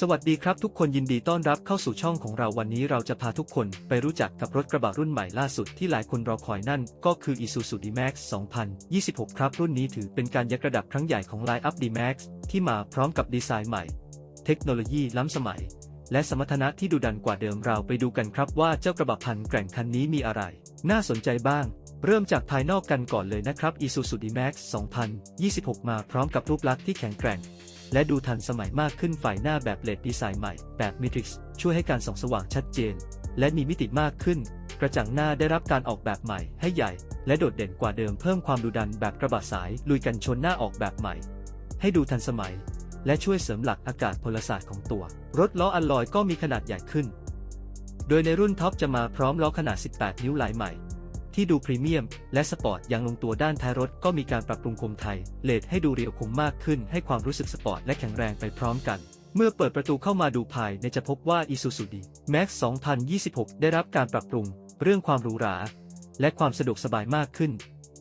สวัสดีครับทุกคนยินดีต้อนรับเข้าสู่ช่องของเราวันนี้เราจะพาทุกคนไปรู้จักกับรถกระบะรุ่นใหม่ล่าสุดที่หลายคนรอคอยนั่น ก็คือ Isuzu D-Max 2026 ครับ รุ่นนี้ถือเป็นการยกระดับครั้งใหญ่ของ Line-up D-Max ที่มาพร้อมกับดีไซน์ใหม่ เทคโนโลยีล้ำสมัย และสมรรถนะที่ดุดันกว่าเดิมเราไปดูกันครับว่าเจ้ากระบะพันแกร่งคันนี้มีอะไร น่าสนใจบ้าง เริ่มจากภายนอกกันก่อนเลยนะครับ Isuzu D-Max 2026 มาพร้อมกับรูปลักษณ์ที่แข็งแกร่ง และดูทันสมัยมากขึ้นฝ่ายหน้าแบบเลดดีไซน์ใหม่ แบบมิทริกซ์ช่วยให้การส่องสว่างชัดเจน และมีมิติมากขึ้น กระจังหน้าได้รับการออกแบบใหม่ให้ใหญ่ และโดดเด่นกว่าเดิมเพิ่มความดุดันแบบกระบะสายลุยกันชนหน้าออกแบบใหม่ ให้ดูทันสมัย และช่วยเสริมหลักอากาศพลศาสตร์ของตัว รถล้ออัลลอยก็มีขนาดใหญ่ขึ้น โดยในรุ่นท็อปจะมาพร้อมล้อขนาด 18 นิ้วลายใหม่ ที่ดูพรีเมียม และสปอร์ตอย่างลงตัวด้านท้ายรถก็มีการปรับปรุงโคมไทยเลดให้ดูเรียวคมมากขึ้นให้ความรู้สึกสปอร์ตและแข็งแรงไปพร้อมกัน เมื่อเปิดประตูเข้ามาดูภายในจะพบว่า Isuzu D-Max 2026 ได้รับการปรับปรุง เรื่องความหรูหรา และความสะดวกสบายมากขึ้น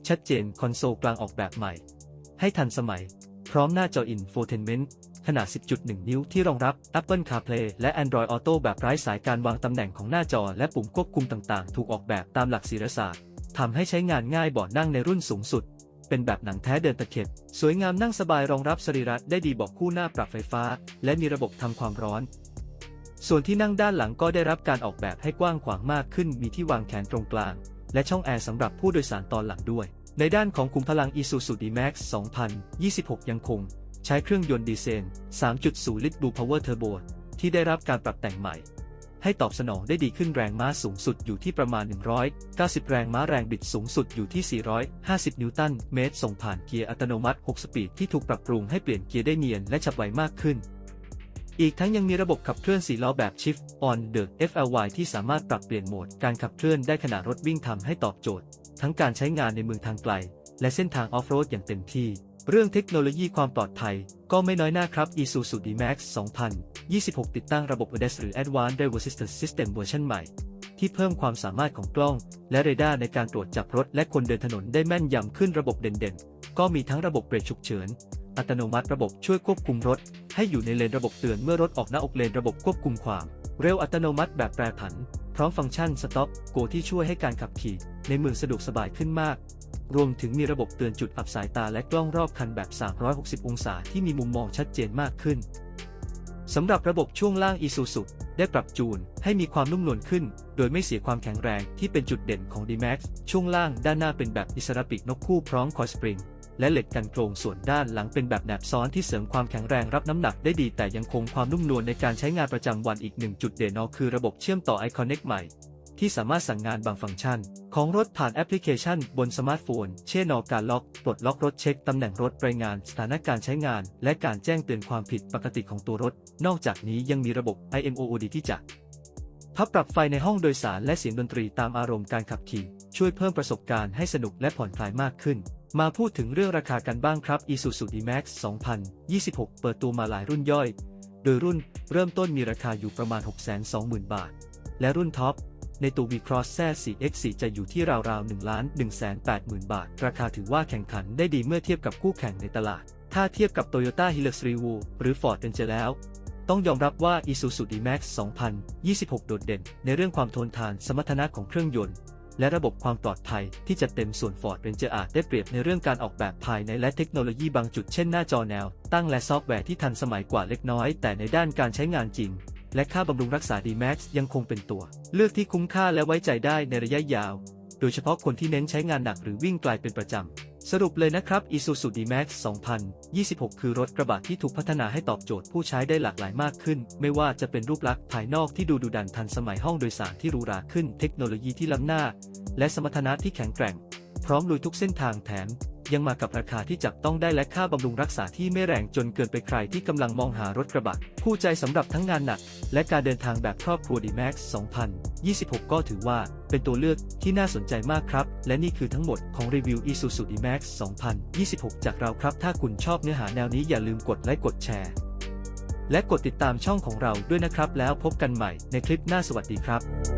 ชัดเจนคอนโซลกลางออกแบบใหม่ ให้ทันสมัย พร้อมหน้าจอ Infotainment ขนาด 10.1 นิ้วที่รองรับ Apple CarPlay และ Android Auto แบบไร้สายการวางตำแหน่งของหน้าจอและปุ่มควบคุมต่างๆ ถูกออกแบบตามหลักศิลศาสตร์ทำให้ใช้งานง่ายเบาะนั่งในรุ่นสูงสุด เป็นแบบหนังแท้เดินตะเข็บ สวยงามนั่งสบายรองรับสรีระได้ดีเบอกคู่หน้าปรับไฟฟ้า และมีระบบทำความร้อน ส่วนที่นั่งด้านหลังก็ได้รับการออกแบบให้กว้างขวางมากขึ้น มีที่วางแขนตรงกลาง และช่องแอร์สำหรับผู้โดยสารตอนหลังด้วยในด้านของคุมพลัง Isuzu D-Max 2026 ยังคง ใช้เครื่องยนต์ดีเซล3.0 ลิตร Blue Power Turbo ที่ได้รับการปรับแต่งใหม่ ให้ตอบสนองได้ดีขึ้นแรงม้าสูงสุดอยู่ที่ประมาณ 190 แรงม้าแรงบิดสูงสุดอยู่ที่ 450 นิวตันเมตร ส่งผ่านเกียร์อัตโนมัติ 6 สปีดที่ถูกปรับปรุงให้เปลี่ยนเกียร์ได้เนียนและฉับไวมากขึ้น อีกทั้งยังมีระบบขับเคลื่อน4ล้อแบบ Shift on the FLY ที่สามารถปรับเปลี่ยนโหมดการขับเคลื่อนได้ขณะรถวิ่งทำให้ตอบโจทย์ ทั้งการใช้งานในเมืองทางไกล และเส้นทางออฟโรดอย่างเต็มที่ เรื่องเทคโนโลยีความปลอดภัยก็ไม่น้อยหน้าครับ Isuzu D-Max 2026 ติดตั้งระบบ ADAS หรือ Advanced Driver Assistance System เวอร์ชันใหม่ ที่เพิ่มความสามารถของกล้อง และเรดาร์ในการตรวจจับรถและคนเดินถนนได้แม่นยำขึ้นระบบเด่นๆ ก็มีทั้งระบบเบรกฉุกเฉิน อัตโนมัติระบบช่วยควบคุมรถ ให้อยู่ในเลนระบบเตือนเมื่อรถออกหน้าอกเลนระบบควบคุมความ เร็วอัตโนมัติแบบแปรผัน พร้อมฟังก์ชัน Stop Go ที่ช่วยให้การขับขี่ ในเมืองสะดวกสบายขึ้นมาก รวมถึงมีระบบเตือนจุดอับสายตาและกล้องรอบคันแบบ 360 องศาที่มีมุมมองชัดเจนมากขึ้นสำหรับระบบช่วงล่าง Isuzu ได้ปรับจูนให้มีความนุ่มนวลขึ้น โดยไม่เสียความแข็งแรงที่เป็นจุดเด่นของ D-Max ช่วงล่างด้านหน้าเป็นแบบอิสระปีกนกคู่พร้อมคอยสปริง และเหล็กกันโครงส่วนด้านหลังเป็นแบบแหนบซ้อนที่เสริมความแข็งแรงรับน้ำหนักได้ดีแต่ยังคงความนุ่มนวลในการใช้งานประจำวันอีกหนึ่งจุดเด่นอคือระบบเชื่อมต่อ iConnect ใหม่ ที่สามารถสั่งงานบางฟังก์ชัน ของรถผ่านแอปพลิเคชัน บนสมาร์ทโฟน เช่นการล็อก ปลดล็อกรถเช็คตำแหน่งรถรายงานสถานการณ์ใช้งาน และการแจ้งเตือนความผิดปกติของตัวรถ นอกจากนี้ยังมีระบบ IMOOD ที่จะพับปรับไฟในห้องโดยสารและเสียงดนตรีตามอารมณ์การขับขี่ ช่วยเพิ่มประสบการณ์ให้สนุกและผ่อนคลายมากขึ้น มาพูดถึงเรื่องราคากันบ้างครับ Isuzu D-Max 2026 เปิดตัวมาหลายรุ่นย่อย โดยรุ่นเริ่มต้นมีราคาอยู่ประมาณ 620,000 บาท และรุ่นท็อป ในตัว V-Cross Z 4X4 จะอยู่ที่ราวๆ1ล้าน180,000 บาท ราคาถือว่าแข่งขันได้ดีเมื่อเทียบกับคู่แข่งในตลาด ถ้าเทียบกับ Toyota Hilux Revo หรือ Ford Ranger แล้ว ต้องยอมรับว่า Isuzu D-Max 2026 โดดเด่น ในเรื่องความทนทานสมรรถนะของเครื่องยนต์ และระบบความปลอดภัยที่จะเต็มส่วน Ford Ranger อาจได้เปรียบในเรื่องการออกแบบภายในและเทคโนโลยีบางจุดเช่นหน้าจอแนว ตั้งและซอฟต์แวร์ที่ทันสมัยกว่าเล็กน้อย แต่ในด้านการใช้งานจริง และค่าบำรุงรักษา D-Max ยังคงเป็นตัว เลือกที่คุ้มค่าและไว้ใจได้ในระยะยาว โดยเฉพาะคนที่เน้นใช้งานหนักหรือวิ่งไกลเป็นประจำสรุปเลยนะครับ Isuzu D-Max 2026 คือรถกระบะที่ถูกพัฒนาให้ตอบโจทย์ผู้ใช้ได้หลากหลายมากขึ้น ไม่ว่าจะเป็นรูปลักษณ์ภายนอกที่ดูดุดันทันสมัยห้องโดยสารที่หรูหราขึ้น เทคโนโลยีที่ล้ำหน้า และสมรรถนะที่แข็งแกร่ง พร้อมลุยทุกเส้นทางแถม ยังมากับราคาที่จับต้องได้และค่าบำรุงรักษาที่ไม่แรงจนเกินไปใครที่กำลังมองหารถกระบะคู่ใจสำหรับทั้งงานหนัก และการเดินทางแบบครอบครัว D-Max 2026 ก็ถือว่าเป็นตัวเลือกที่น่าสนใจมากครับ และนี่คือทั้งหมดของรีวิว Isuzu D-Max 2026 จากเราครับ ถ้าคุณชอบเนื้อหาแนวนี้อย่าลืมกดไลค์กดแชร์ และกดติดตามช่องของเราด้วยนะครับ แล้วพบกันใหม่ในคลิปหน้าสวัสดีครับ